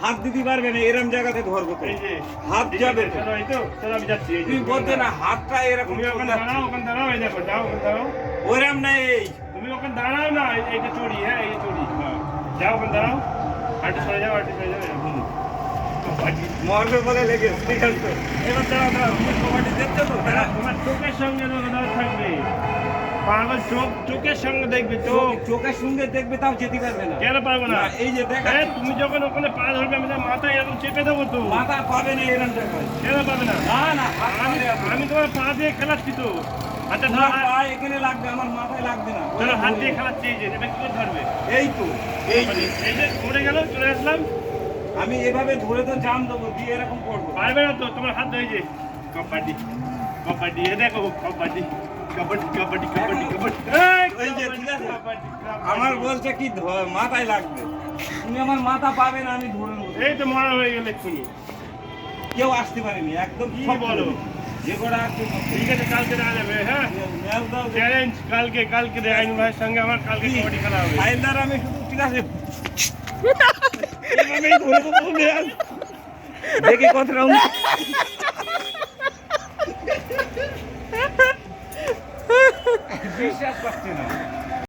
হাত দিতে পারবে না এরম জায়গাতে ধরবো তো হাত যাবে তুমি বলতে না হাতটা এরকম ওরম না এই তুমি ওখানে দাঁড়াও না এই- এইটা চড়ি হ্যাঁ এই হ্যাঁ যাও ওখানে দাঁড়াও আটে সরে যাও আটে সরে যাও মরবে বলে লেগে ঠিক আছে এবার দাঁড়াও দাঁড়াও। তোমার চোখের সঙ্গে থাকবে পাগল চোখ চোখের সঙ্গে দেখবে চোখ চোখ চোখের সঙ্গে দেখবে তাও যেতে পারবে না। কেন পারব না? এই যে দেখা তুমি যখন ওখানে পা ধরবে আমি মাথায় এরকম চেপে দেবো তো। মাথা পাবে না জায়গায় কেন পাবে না? না না আমি আমি তোমার পা দিয়ে খেলাচ্ছি তো। আচ্ছা তোমার ধরো পা এখানে লাগবে আমার মাথায় লাগবে না। ধরো হাত দিয়ে খেলাচ্ছি এই যে এটা কি করে ধরবে? এই তো এই যে। এই যে পড়ে গেল চলে আসলাম। আমি এভাবে ধরে তো জাম দেবো দিয়ে এরকম করব। পারবে না তো তোমার হাত ধরে যে। কবাডি কবাডি এ দেখো কবাডি কবাডি কবাডি কবাডি কবাডি এই, যে, ঠিক আছে? কবাডি, কবাডি। আমার বলছে কি মাথায় লাগবে। তুমি আমার মাথা পাবে না আমি ধরে নেব। এই তো মরা হয়ে গেল এক্ষুনি। কেউ আসতে পারেনি একদম কি বলো? যে কটা সব ঠিক আছে কালকে দেখা যাবে হ্যাঁ? চ্যালেঞ্জ কালকে কালকে আইনুল ভাইয়ের সঙ্গে আমার কালকে কবাডি খেলা হবে। ফাইলদার আমি শুধু ঠিক আছে। দেখি কত রাউন্ড Deixa as cortinas.